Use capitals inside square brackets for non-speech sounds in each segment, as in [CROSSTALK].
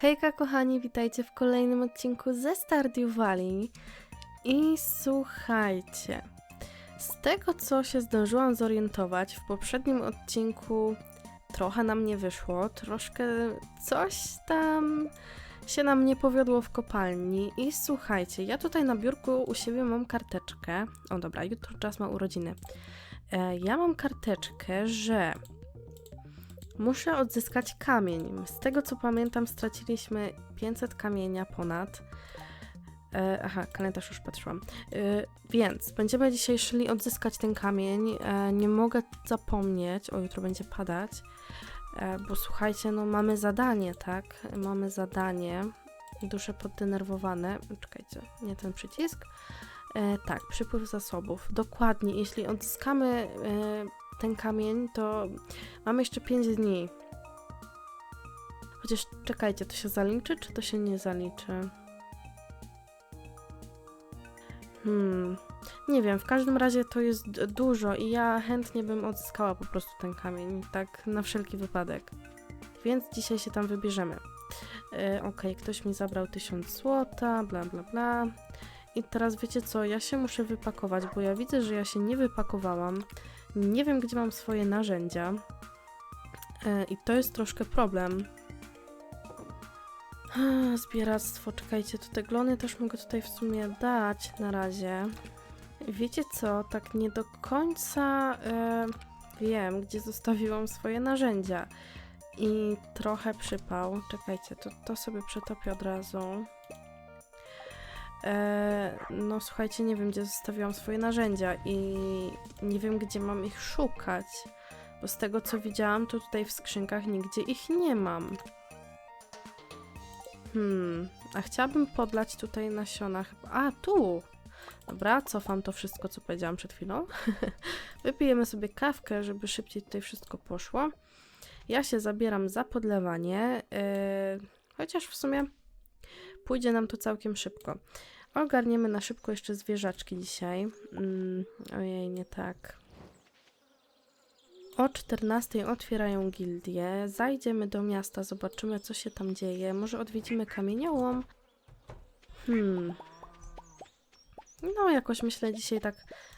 Hejka kochani, witajcie w kolejnym odcinku ze Stardew Valley. I słuchajcie, z tego co się zdążyłam zorientować, w poprzednim odcinku trochę nam nie wyszło, troszkę coś tam się nam nie powiodło w kopalni. I słuchajcie, ja tutaj na biurku u siebie mam karteczkę. O dobra, jutro czas ma urodziny. E, ja mam karteczkę, że Muszę odzyskać kamień. Z tego co pamiętam, straciliśmy 500 kamienia ponad. E, aha, kalendarz już patrzyłam. E, więc będziemy dzisiaj szli odzyskać ten kamień. E, nie mogę zapomnieć, o jutro będzie padać, e, bo słuchajcie, no mamy zadanie, tak? Mamy zadanie. Dusze poddenerwowane. Czekajcie, nie ten przycisk. E, tak, przypływ zasobów. Dokładnie, jeśli odzyskamy e, ten kamień, to mamy jeszcze 5 dni. Chociaż czekajcie, to się zaliczy, czy to się nie zaliczy? Hmm, nie wiem, w każdym razie to jest dużo i ja chętnie bym odzyskała po prostu ten kamień, tak na wszelki wypadek. Więc dzisiaj się tam wybierzemy. E, Okej, ktoś mi zabrał 1000 złota, bla bla bla. I teraz wiecie co, ja się muszę wypakować, bo ja widzę, że ja się nie wypakowałam. Nie wiem, gdzie mam swoje narzędzia. E, I to jest troszkę problem. Zbieractwo, czekajcie, tu te glony też mogę tutaj w sumie dać na razie. Wiecie co, tak nie do końca e, wiem, gdzie zostawiłam swoje narzędzia. I trochę przypał. Czekajcie, to, to sobie przetopię od razu. E, no słuchajcie, nie wiem gdzie zostawiłam swoje narzędzia i nie wiem gdzie mam ich szukać, bo z tego co widziałam, to tutaj w skrzynkach nigdzie ich nie mam. Hmm, a chciałabym podlać tutaj nasiona chyba. A, tu! Dobra, cofam to wszystko, co powiedziałam przed chwilą. [LAUGHS] Wypijemy sobie kawkę, żeby szybciej tutaj wszystko poszło. Ja się zabieram za podlewanie, yy, chociaż w sumie pójdzie nam to całkiem szybko. Ogarniemy na szybko jeszcze zwierzaczki dzisiaj. Mm, ojej, nie tak. O 14 otwierają gildię. Zajdziemy do miasta, zobaczymy co się tam dzieje. Może odwiedzimy kamieniołom? Hmm. No, jakoś myślę dzisiaj tak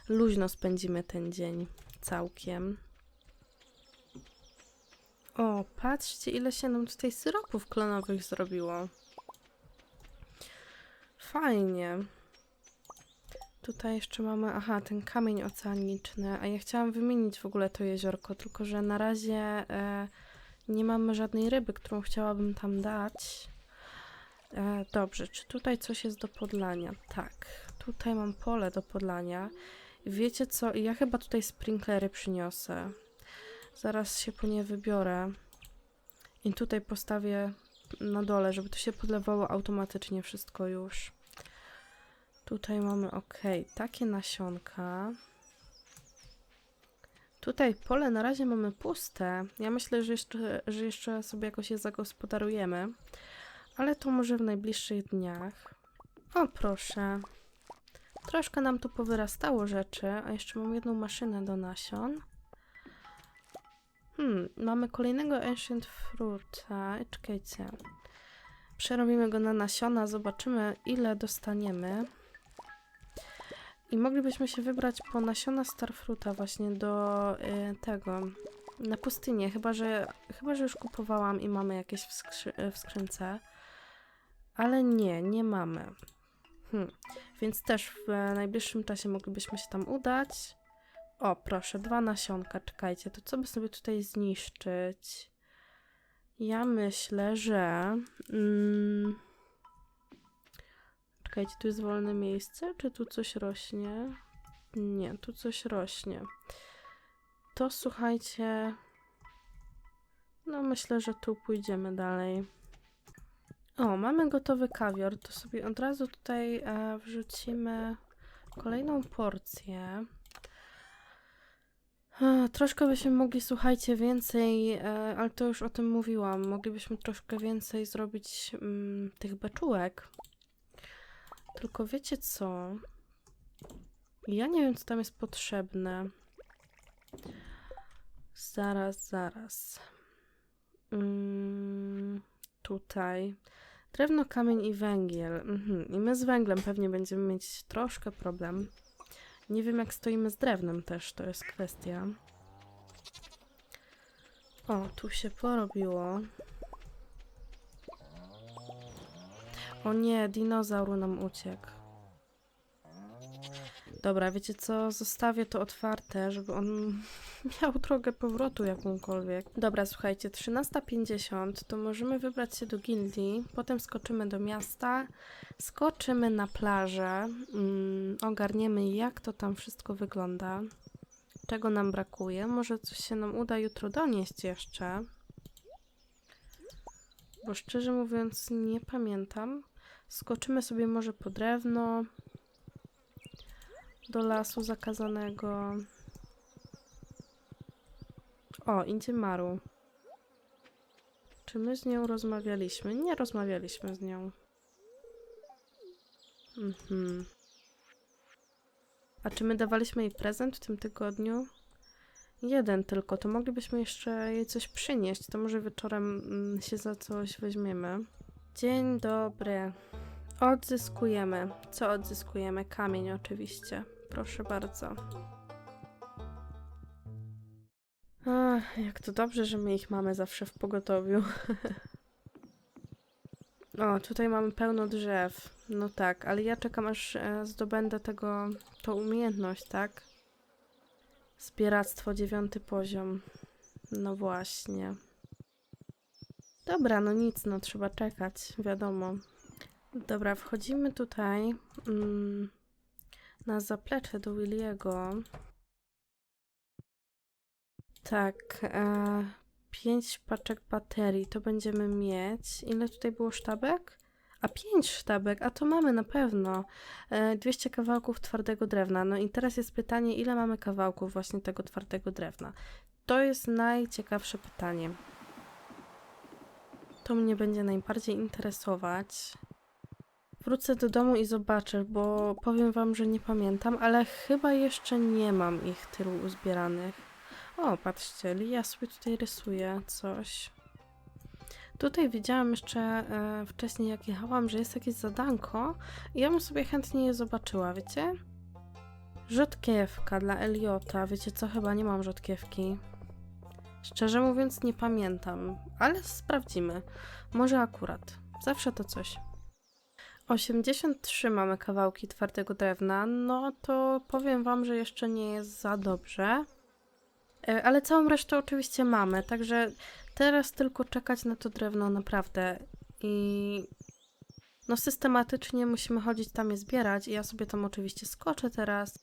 luźno spędzimy ten dzień. Całkiem. O, patrzcie ile się nam tutaj syropów klonowych zrobiło. Fajnie. Tutaj jeszcze mamy, aha, ten kamień oceaniczny, a ja chciałam wymienić w ogóle to jeziorko, tylko że na razie e, nie mamy żadnej ryby, którą chciałabym tam dać. E, dobrze, czy tutaj coś jest do podlania? Tak, tutaj mam pole do podlania. Wiecie co, ja chyba tutaj sprinklery przyniosę. Zaraz się po nie wybiorę i tutaj postawię na dole, żeby to się podlewało automatycznie wszystko już. Tutaj mamy, ok, takie nasionka. Tutaj pole na razie mamy puste. Ja myślę, że jeszcze, że jeszcze sobie jakoś je zagospodarujemy. Ale to może w najbliższych dniach. O, proszę. Troszkę nam tu powyrastało rzeczy, a jeszcze mam jedną maszynę do nasion. Hmm, mamy kolejnego Ancient Fruita. Czekajcie. Przerobimy go na nasiona, zobaczymy ile dostaniemy. I moglibyśmy się wybrać po nasiona Starfruta właśnie do y, tego, na pustynię, chyba że, chyba, że już kupowałam i mamy jakieś w, skrzy w skrzynce. Ale nie, nie mamy. Hmm. Więc też w najbliższym czasie moglibyśmy się tam udać. O, proszę, dwa nasionka, czekajcie, to co by sobie tutaj zniszczyć? Ja myślę, że... Mm, czekajcie, tu jest wolne miejsce, czy tu coś rośnie? Nie, tu coś rośnie. To słuchajcie... No myślę, że tu pójdziemy dalej. O, mamy gotowy kawior, to sobie od razu tutaj e, wrzucimy kolejną porcję. E, Troszkę byśmy mogli, słuchajcie, więcej, e, ale to już o tym mówiłam. Moglibyśmy troszkę więcej zrobić mm, tych beczułek. Tylko wiecie co? Ja nie wiem, co tam jest potrzebne. Zaraz, zaraz. Mm, tutaj. Drewno, kamień i węgiel. Mhm. I my z węglem pewnie będziemy mieć troszkę problem. Nie wiem, jak stoimy z drewnem też, to jest kwestia. O, tu się porobiło. O nie, dinozaur nam uciekł. Dobra, wiecie co? Zostawię to otwarte, żeby on [LAUGHS] miał drogę powrotu jakąkolwiek. Dobra, słuchajcie, 13.50 to możemy wybrać się do gildii, potem skoczymy do miasta, skoczymy na plażę, mm, ogarniemy jak to tam wszystko wygląda, czego nam brakuje, może coś się nam uda jutro donieść jeszcze. Bo szczerze mówiąc nie pamiętam. Skoczymy sobie może po drewno do lasu zakazanego. O, idzie Maru. Czy my z nią rozmawialiśmy? Nie rozmawialiśmy z nią. Mhm. A czy my dawaliśmy jej prezent w tym tygodniu? Jeden tylko, to moglibyśmy jeszcze jej coś przynieść. To może wieczorem mm, się za coś weźmiemy. Dzień dobry. Odzyskujemy. Co odzyskujemy? Kamień oczywiście. Proszę bardzo. Ach, jak to dobrze, że my ich mamy zawsze w pogotowiu. [LAUGHS] o, tutaj mamy pełno drzew. No tak, ale ja czekam aż e, zdobędę tego, tą umiejętność, tak? Zbieractwo dziewiąty poziom. No właśnie. Dobra, no nic, no trzeba czekać, wiadomo. Dobra, wchodzimy tutaj mm, na zaplecze do Williego. Tak, e, pięć paczek baterii to będziemy mieć. Ile tutaj było sztabek? A pięć sztabek, a to mamy na pewno. E, 200 kawałków twardego drewna. No i teraz jest pytanie, ile mamy kawałków właśnie tego twardego drewna? To jest najciekawsze pytanie. To mnie będzie najbardziej interesować. Wrócę do domu i zobaczę, bo powiem wam, że nie pamiętam, ale chyba jeszcze nie mam ich tylu uzbieranych. O, patrzcie, Lia sobie tutaj rysuje coś. Tutaj widziałam jeszcze e, wcześniej, jak jechałam, że jest jakieś zadanko i ja bym sobie chętnie je zobaczyła, wiecie? Rzodkiewka dla Eliota. Wiecie co? Chyba nie mam rzodkiewki. Szczerze mówiąc, nie pamiętam, ale sprawdzimy. Może akurat. Zawsze to coś. 83 mamy kawałki twardego drewna, no to powiem wam, że jeszcze nie jest za dobrze. E, Ale całą resztę oczywiście mamy, także teraz tylko czekać na to drewno naprawdę. I no systematycznie musimy chodzić tam je zbierać i ja sobie tam oczywiście skoczę teraz.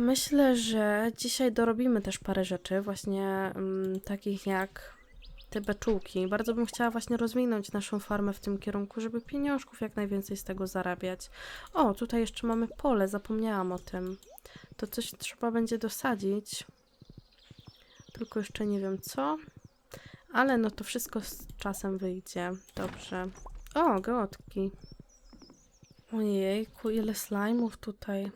Myślę, że dzisiaj dorobimy też parę rzeczy, właśnie mm, takich jak te beczułki. Bardzo bym chciała właśnie rozwinąć naszą farmę w tym kierunku, żeby pieniążków jak najwięcej z tego zarabiać. O, tutaj jeszcze mamy pole, zapomniałam o tym. To coś trzeba będzie dosadzić. Tylko jeszcze nie wiem co. Ale no to wszystko z czasem wyjdzie. Dobrze. O, geotki. Ojejku, ile slajmów tutaj.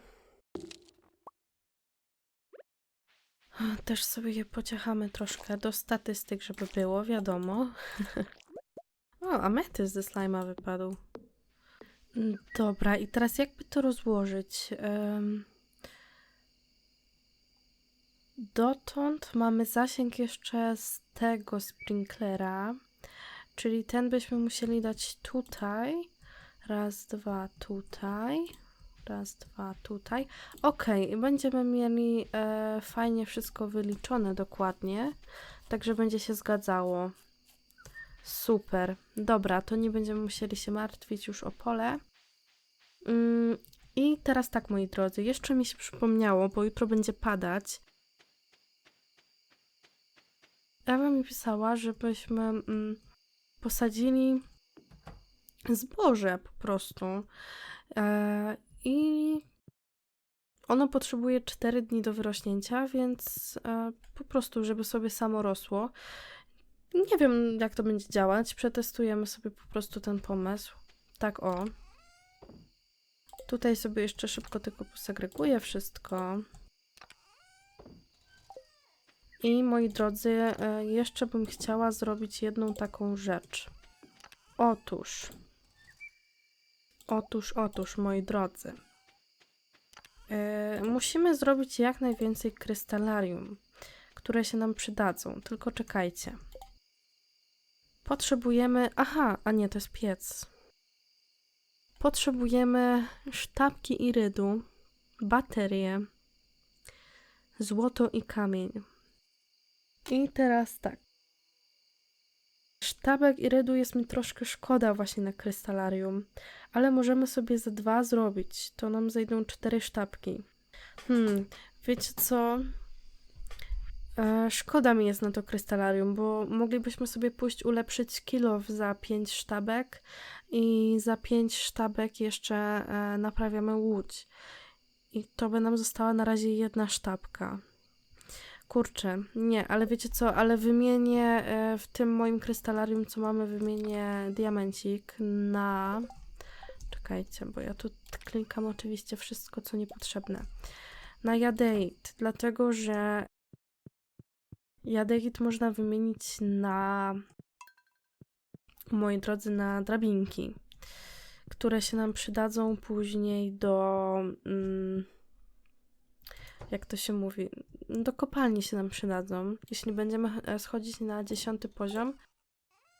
Też sobie je pociechamy troszkę do statystyk, żeby było, wiadomo. [LAUGHS] o, ametyst ze slajma wypadł. Mm, Dobra, i teraz jakby to rozłożyć? Em, Dotąd mamy zasięg jeszcze z tego sprinklera, czyli ten byśmy musieli dać tutaj. Raz, dwa, tutaj. Raz, dwa, tutaj. Ok, będziemy mieli e, fajnie wszystko wyliczone dokładnie, także będzie się zgadzało. Super. Dobra, to nie będziemy musieli się martwić już o pole. Mm, I teraz tak, moi drodzy, jeszcze mi się przypomniało, bo jutro będzie padać. Ewa mi pisała, żebyśmy mm, posadzili zboże po prostu. E, I ono potrzebuje 4 dni do wyrośnięcia, więc e, po prostu, żeby sobie samo rosło. Nie wiem, jak to będzie działać. Przetestujemy sobie po prostu ten pomysł. Tak o. Tutaj sobie jeszcze szybko tylko posegreguję wszystko. I moi drodzy, e, jeszcze bym chciała zrobić jedną taką rzecz. Otóż, otóż, otóż, moi drodzy, e, musimy zrobić jak najwięcej krystalarium, które się nam przydadzą. Tylko czekajcie. Potrzebujemy. Aha, a nie, to jest piec. Potrzebujemy sztabki irydu, baterie, złoto i kamień. I teraz tak. Sztabek irydu jest mi troszkę szkoda właśnie na krystalarium, ale możemy sobie ze dwa zrobić. To nam zejdą cztery sztabki. Hmm, wiecie co? E, szkoda mi jest na to krystalarium, bo moglibyśmy sobie pójść ulepszyć kilow za pięć sztabek i za pięć sztabek jeszcze e, naprawiamy łódź. I to by nam została na razie jedna sztabka. Kurczę, nie, ale wiecie co, ale wymienię e, w tym moim krystalarium, co mamy, wymienię diamencik na... Czekajcie, bo ja tu klikam oczywiście wszystko, co niepotrzebne. Na jadeit, dlatego że jadeit można wymienić na, moi drodzy, na drabinki, które się nam przydadzą później do... Mm, jak to się mówi, do kopalni się nam przydadzą. Jeśli będziemy e, schodzić na dziesiąty poziom,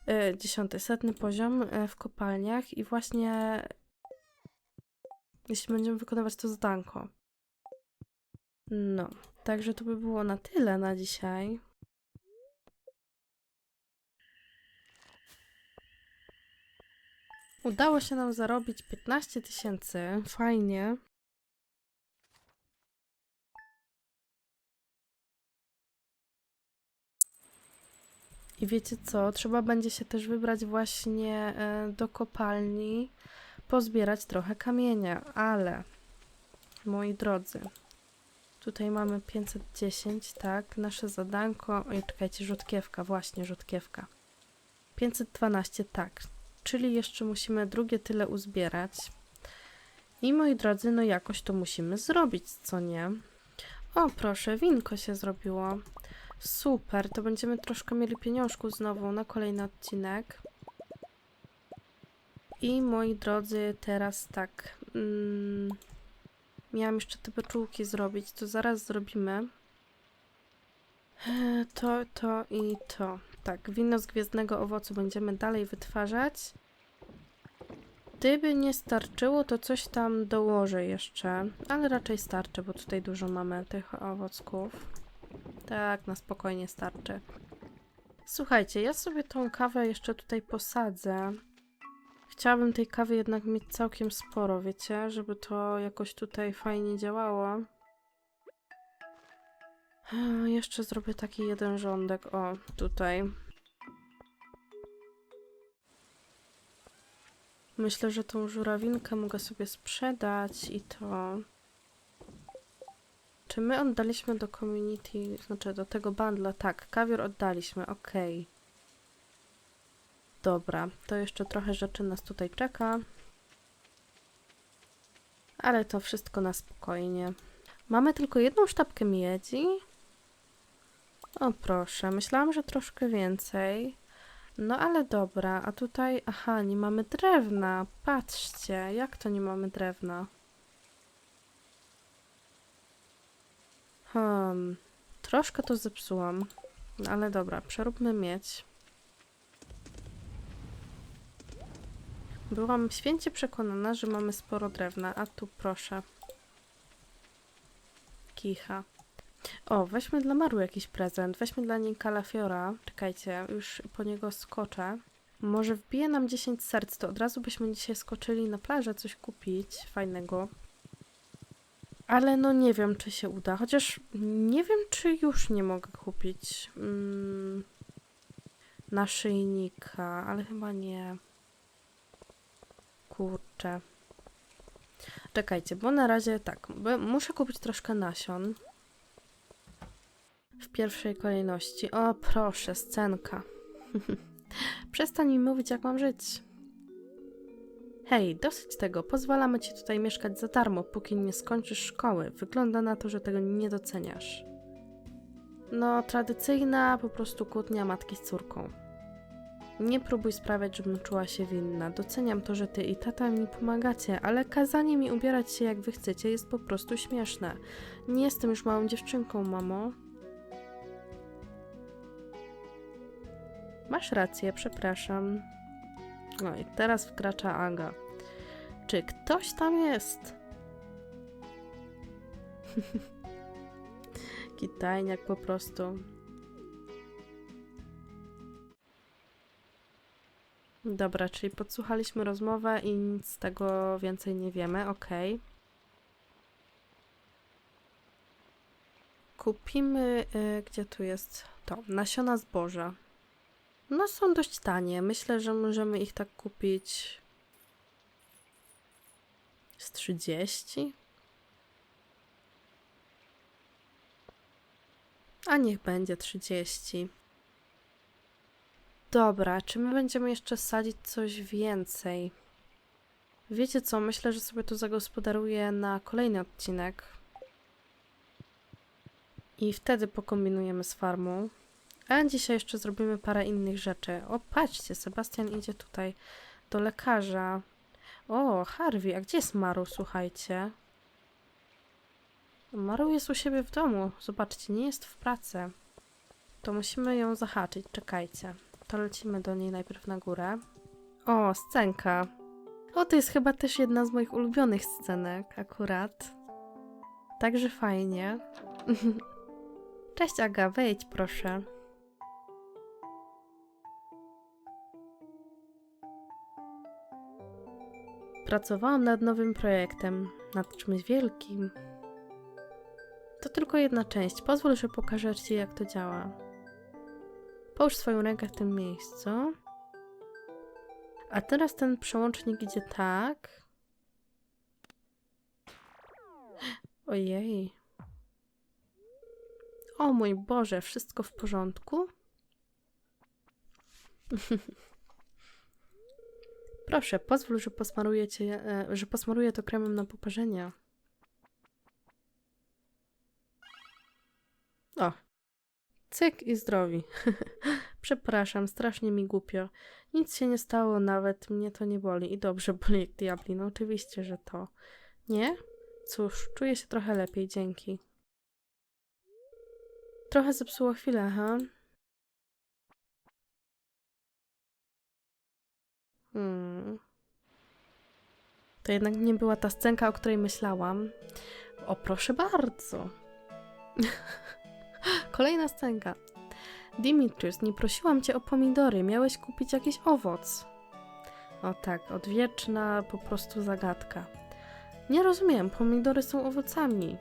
e, dziesiąty, setny poziom e, w kopalniach i właśnie jeśli będziemy wykonywać to zadanko. No, także to by było na tyle na dzisiaj. Udało się nam zarobić 15 tysięcy. Fajnie. I wiecie co? Trzeba będzie się też wybrać właśnie e, do kopalni, pozbierać trochę kamienia, ale moi drodzy, tutaj mamy 510, tak? Nasze zadanko. Oj, czekajcie, rzutkiewka, właśnie rzutkiewka. 512, tak. Czyli jeszcze musimy drugie tyle uzbierać. I moi drodzy, no jakoś to musimy zrobić, co nie? O, proszę, winko się zrobiło. Super, to będziemy troszkę mieli pieniążku znowu na kolejny odcinek. I moi drodzy, teraz tak. Mm, miałam jeszcze te beczułki zrobić, to zaraz zrobimy. E, To, to i to. Tak, wino z gwiezdnego owocu będziemy dalej wytwarzać. Gdyby nie starczyło, to coś tam dołożę jeszcze, ale raczej starczy, bo tutaj dużo mamy tych owocków. Tak, na spokojnie starczy. Słuchajcie, ja sobie tą kawę jeszcze tutaj posadzę. Chciałabym tej kawy jednak mieć całkiem sporo, wiecie, żeby to jakoś tutaj fajnie działało. Jeszcze zrobię taki jeden rządek, o, tutaj. Myślę, że tą żurawinkę mogę sobie sprzedać i to... Czy my oddaliśmy do community, znaczy do tego bundla? Tak, kawior oddaliśmy, okej. Dobra, to jeszcze trochę rzeczy nas tutaj czeka. Ale to wszystko na spokojnie. Mamy tylko jedną sztabkę miedzi. O proszę, myślałam, że troszkę więcej. No ale dobra, a tutaj, aha, nie mamy drewna. Patrzcie, jak to nie mamy drewna? Hmm, troszkę to zepsułam. No ale dobra, przeróbmy mieć. Byłam święcie przekonana, że mamy sporo drewna, a tu proszę. Kicha. O, weźmy dla Maru jakiś prezent. Weźmy dla niej kalafiora. Czekajcie, już po niego skoczę. Może wbije nam 10 serc, to od razu byśmy dzisiaj skoczyli na plażę coś kupić fajnego. Ale no nie wiem, czy się uda. Chociaż nie wiem, czy już nie mogę kupić mm, naszyjnika, ale chyba nie. Kurczę. Czekajcie, bo na razie tak, muszę kupić troszkę nasion. W pierwszej kolejności. O, proszę, scenka. [LAUGHS] Przestań mi mówić, jak mam żyć. Hej, dosyć tego. Pozwalamy ci tutaj mieszkać za darmo, póki nie skończysz szkoły. Wygląda na to, że tego nie doceniasz. no, tradycyjna po prostu kłótnia matki z córką. Nie próbuj sprawiać, żebym czuła się winna. Doceniam to, że ty i tata mi pomagacie, ale kazanie mi ubierać się jak wy chcecie jest po prostu śmieszne. Nie jestem już małą dziewczynką, mamo. Masz rację, przepraszam. No i teraz wkracza Aga. Czy ktoś tam jest? [LAUGHS] Kitajniak po prostu. Dobra, czyli podsłuchaliśmy rozmowę i nic z tego więcej nie wiemy, okej. Kupimy, y, gdzie tu jest to, nasiona zboża. No są dość tanie, myślę, że możemy ich tak kupić z 30. A niech będzie 30. Dobra, czy my będziemy jeszcze sadzić coś więcej? Wiecie co, myślę, że sobie to zagospodaruję na kolejny odcinek. I wtedy pokombinujemy z farmą. A dzisiaj jeszcze zrobimy parę innych rzeczy. O, patrzcie, Sebastian idzie tutaj do lekarza. O, Harvey, a gdzie jest Maru, słuchajcie? Maru jest u siebie w domu. Zobaczcie, nie jest w pracy. To musimy ją zahaczyć, czekajcie. To lecimy do niej najpierw na górę. O, scenka. O, to jest chyba też jedna z moich ulubionych scenek, akurat. Także fajnie. [LAUGHS] Cześć Aga, wejdź proszę. Pracowałam nad nowym projektem, nad czymś wielkim. To tylko jedna część. Pozwól, że pokażę Ci, jak to działa. Połóż swoją rękę w tym miejscu. A teraz ten przełącznik idzie tak. Ojej. O mój Boże, wszystko w porządku? [LAUGHS] Proszę, pozwól, że posmaruję, cię, e, że posmaruję to kremem na poparzenia. O. Cyk i zdrowi. [LAUGHS] Przepraszam, strasznie mi głupio. Nic się nie stało, nawet mnie to nie boli. I dobrze [LAUGHS] boli jak diabli. No oczywiście, że to. Nie? Cóż, czuję się trochę lepiej, dzięki. Trochę zepsuło chwilę, ha? Hmm. To jednak nie była ta scenka, o której myślałam. O, proszę bardzo. [LAUGHS] Kolejna scenka. Dimitrius, nie prosiłam cię o pomidory, miałeś kupić jakiś owoc. O tak, odwieczna po prostu zagadka. Nie rozumiem, pomidory są owocami.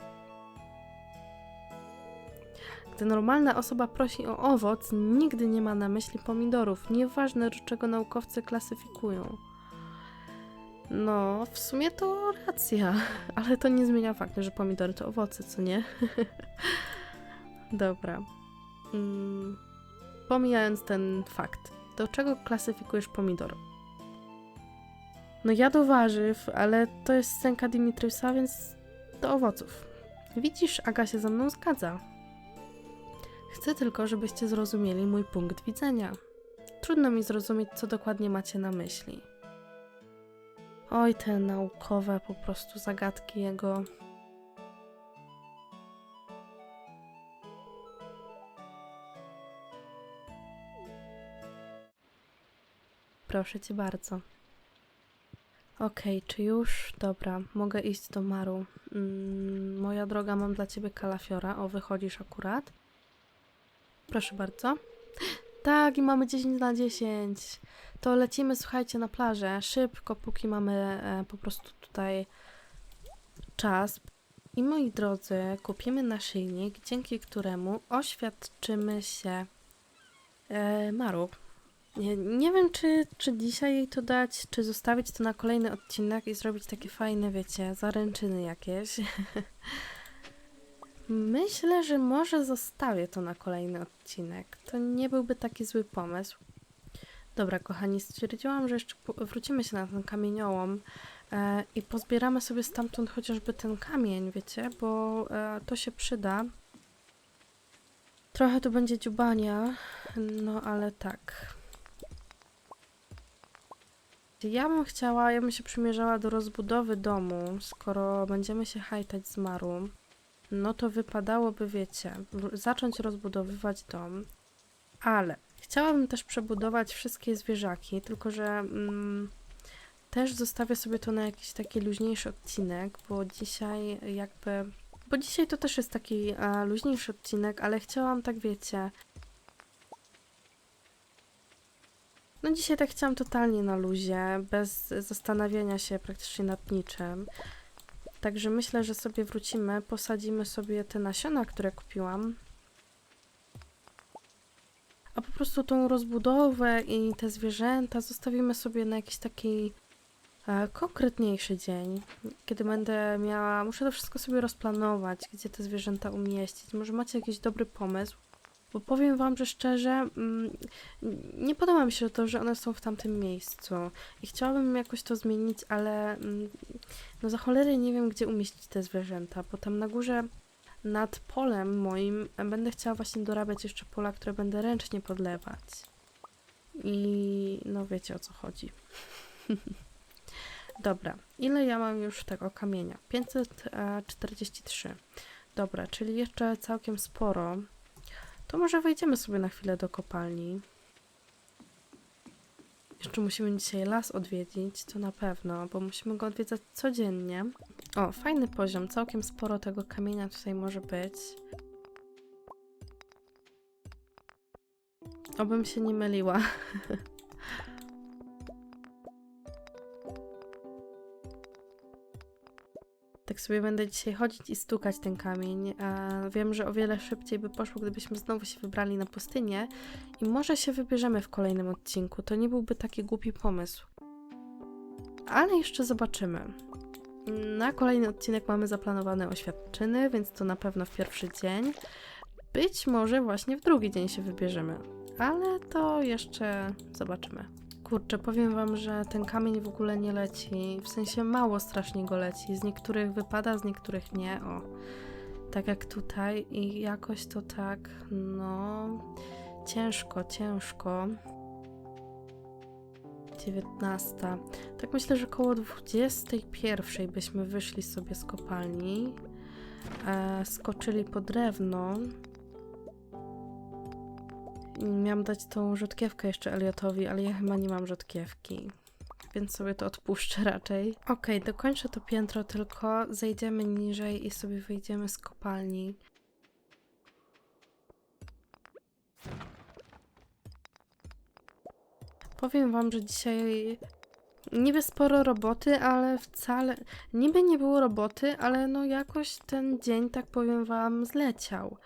Gdy normalna osoba prosi o owoc, nigdy nie ma na myśli pomidorów, nieważne do czego naukowcy klasyfikują. No, w sumie to racja, [LAUGHS] ale to nie zmienia faktu, że pomidory to owoce, co nie? [LAUGHS] Dobra. Mm, pomijając ten fakt, do czego klasyfikujesz pomidor? No ja do warzyw, ale to jest scenka Dimitriusa, więc do owoców. Widzisz, Aga się ze mną zgadza. Chcę tylko, żebyście zrozumieli mój punkt widzenia. Trudno mi zrozumieć, co dokładnie macie na myśli. Oj, te naukowe po prostu zagadki jego. Proszę cię bardzo. Okej, czy już? Dobra, mogę iść do Maru. Mm, moja droga, mam dla ciebie kalafiora. O, wychodzisz akurat. Proszę bardzo. Tak, i mamy 10 na 10. To lecimy, słuchajcie, na plażę. Szybko, póki mamy e, po prostu tutaj czas. I moi drodzy, kupimy naszyjnik, dzięki któremu oświadczymy się e, Maru. Nie, nie wiem, czy, czy dzisiaj jej to dać, czy zostawić to na kolejny odcinek i zrobić takie fajne, wiecie, zaręczyny jakieś. [LAUGHS] Myślę, że może zostawię to na kolejny odcinek. To nie byłby taki zły pomysł. Dobra, kochani, stwierdziłam, że jeszcze wrócimy się na ten kamieniołom e, i pozbieramy sobie stamtąd chociażby ten kamień, wiecie, bo e, to się przyda. Trochę tu będzie dziubania, no ale tak. Ja bym chciała, ja bym się przymierzała do rozbudowy domu, skoro będziemy się hajtać z Maru, no to wypadałoby, wiecie, zacząć rozbudowywać dom, ale chciałabym też przebudować wszystkie zwierzaki, tylko że mm, też zostawię sobie to na jakiś taki luźniejszy odcinek, bo dzisiaj jakby, bo dzisiaj to też jest taki e, luźniejszy odcinek, ale chciałam tak, wiecie, No dzisiaj tak chciałam totalnie na luzie, bez zastanawiania się praktycznie nad niczym. Także myślę, że sobie wrócimy, posadzimy sobie te nasiona, które kupiłam. A po prostu tą rozbudowę i te zwierzęta zostawimy sobie na jakiś taki e, konkretniejszy dzień, kiedy będę miała, muszę to wszystko sobie rozplanować, gdzie te zwierzęta umieścić. Może macie jakiś dobry pomysł? Bo powiem wam, że szczerze, mm, nie podoba mi się to, że one są w tamtym miejscu. I chciałabym jakoś to zmienić, ale mm, no za cholerę nie wiem, gdzie umieścić te zwierzęta, bo tam na górze nad polem moim e, będę chciała właśnie dorabiać jeszcze pola, które będę ręcznie podlewać. I no wiecie o co chodzi. [LAUGHS] Dobra, ile ja mam już tego kamienia? 543. Dobra, czyli jeszcze całkiem sporo. To może wejdziemy sobie na chwilę do kopalni. Jeszcze musimy dzisiaj las odwiedzić, to na pewno, bo musimy go odwiedzać codziennie. O, fajny poziom, całkiem sporo tego kamienia tutaj może być. Obym się nie myliła. [LAUGHS] Tak sobie będę dzisiaj chodzić i stukać ten kamień. A wiem, że o wiele szybciej by poszło, gdybyśmy znowu się wybrali na pustynię i może się wybierzemy w kolejnym odcinku. To nie byłby taki głupi pomysł. Ale jeszcze zobaczymy. Na kolejny odcinek mamy zaplanowane oświadczyny, więc to na pewno w pierwszy dzień. Być może właśnie w drugi dzień się wybierzemy, ale to jeszcze zobaczymy. Kurczę, powiem wam, że ten kamień w ogóle nie leci. W sensie mało strasznie go leci. Z niektórych wypada, z niektórych nie. O, tak jak tutaj. I jakoś to tak, no, ciężko, ciężko. 19. Tak myślę, że koło 21 byśmy wyszli sobie z kopalni. E, skoczyli po drewno. Miałam dać tą rzodkiewkę jeszcze Eliotowi, ale ja chyba nie mam rzodkiewki. Więc sobie to odpuszczę raczej. Okej, dokończę to piętro tylko, zejdziemy niżej i sobie wyjdziemy z kopalni. Powiem wam, że dzisiaj niby sporo roboty, ale wcale niby nie było roboty, ale no jakoś ten dzień, tak powiem wam, zleciał.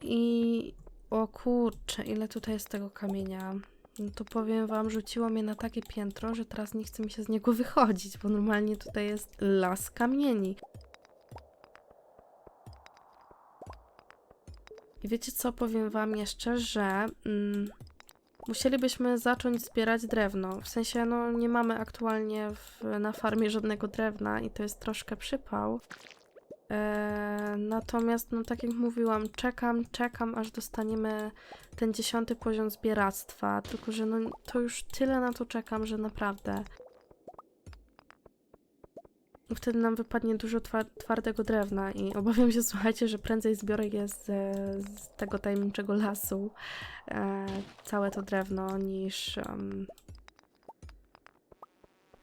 I o kurczę, ile tutaj jest tego kamienia. No to powiem wam, rzuciło mnie na takie piętro, że teraz nie chce mi się z niego wychodzić, bo normalnie tutaj jest las kamieni. I wiecie co, powiem wam jeszcze, że mm, musielibyśmy zacząć zbierać drewno. W sensie, no nie mamy aktualnie w, na farmie żadnego drewna i to jest troszkę przypał. Eee, natomiast, no tak jak mówiłam, czekam, czekam, aż dostaniemy ten dziesiąty poziom zbieractwa. Tylko, że no to już tyle na to czekam, że naprawdę. Wtedy nam wypadnie dużo twar- twardego drewna i [LAUGHS] obawiam się, słuchajcie, że prędzej zbiorę je z, z tego tajemniczego lasu e, całe to drewno, niż em,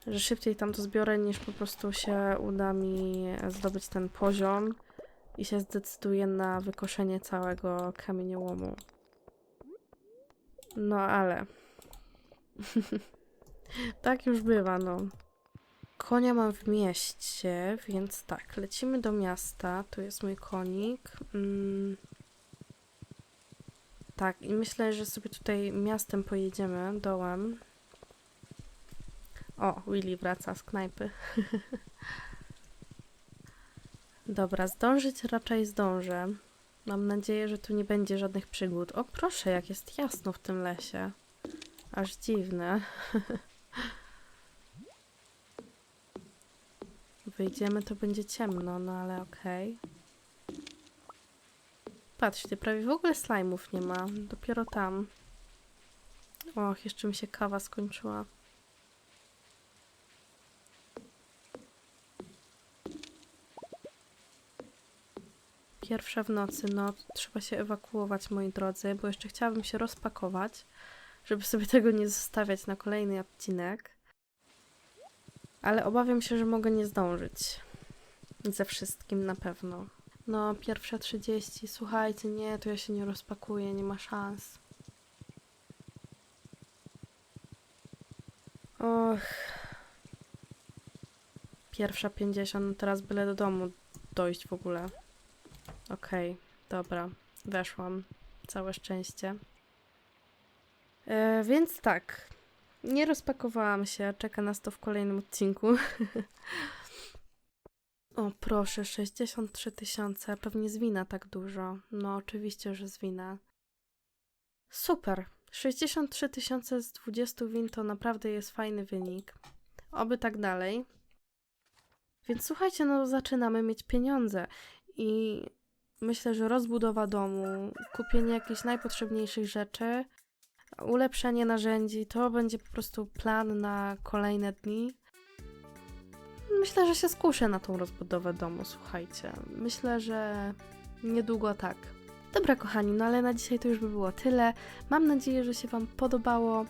że szybciej tam to zbiorę, niż po prostu się uda mi zdobyć ten poziom i się zdecyduję na wykoszenie całego kamieniołomu. No ale. [LAUGHS] tak już bywa, no. Konia mam w mieście, więc tak, lecimy do miasta. Tu jest mój konik. Mm. Tak, i myślę, że sobie tutaj miastem pojedziemy, dołem. O, Willy wraca z knajpy. [LAUGHS] Dobra, zdążyć raczej zdążę. Mam nadzieję, że tu nie będzie żadnych przygód. O, proszę, jak jest jasno w tym lesie. Aż dziwne. [LAUGHS] Wyjdziemy, to będzie ciemno, no ale okej. Patrzcie, prawie w ogóle slajmów nie ma. Dopiero tam. Och, jeszcze mi się kawa skończyła. Pierwsza w nocy, no trzeba się ewakuować, moi drodzy, bo jeszcze chciałabym się rozpakować, żeby sobie tego nie zostawiać na kolejny odcinek. Ale obawiam się, że mogę nie zdążyć. Ze wszystkim na pewno. No, pierwsza 30. Słuchajcie, nie, to ja się nie rozpakuję, nie ma szans. Och. Pierwsza 50, no teraz byle do domu dojść w ogóle. Okej, dobra, weszłam. Całe szczęście. E, więc tak, nie rozpakowałam się, czeka nas to w kolejnym odcinku. [LAUGHS] o proszę, 63 tysiące, pewnie zwina tak dużo. No oczywiście, że zwina. Super, 63 tysiące z 20 win to naprawdę jest fajny wynik. Oby tak dalej. Więc słuchajcie, no zaczynamy mieć pieniądze i myślę, że rozbudowa domu, kupienie jakichś najpotrzebniejszych rzeczy, ulepszenie narzędzi, to będzie po prostu plan na kolejne dni. Myślę, że się skuszę na tą rozbudowę domu, słuchajcie. Myślę, że niedługo tak. Dobra, kochani, no ale na dzisiaj to już by było tyle. Mam nadzieję, że się Wam podobało.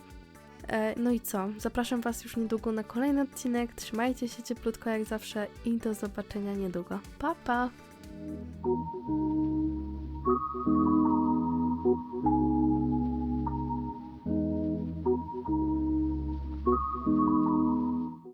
E, no i co? Zapraszam Was już niedługo na kolejny odcinek. Trzymajcie się cieplutko jak zawsze i do zobaczenia niedługo. Pa, pa! Thank you.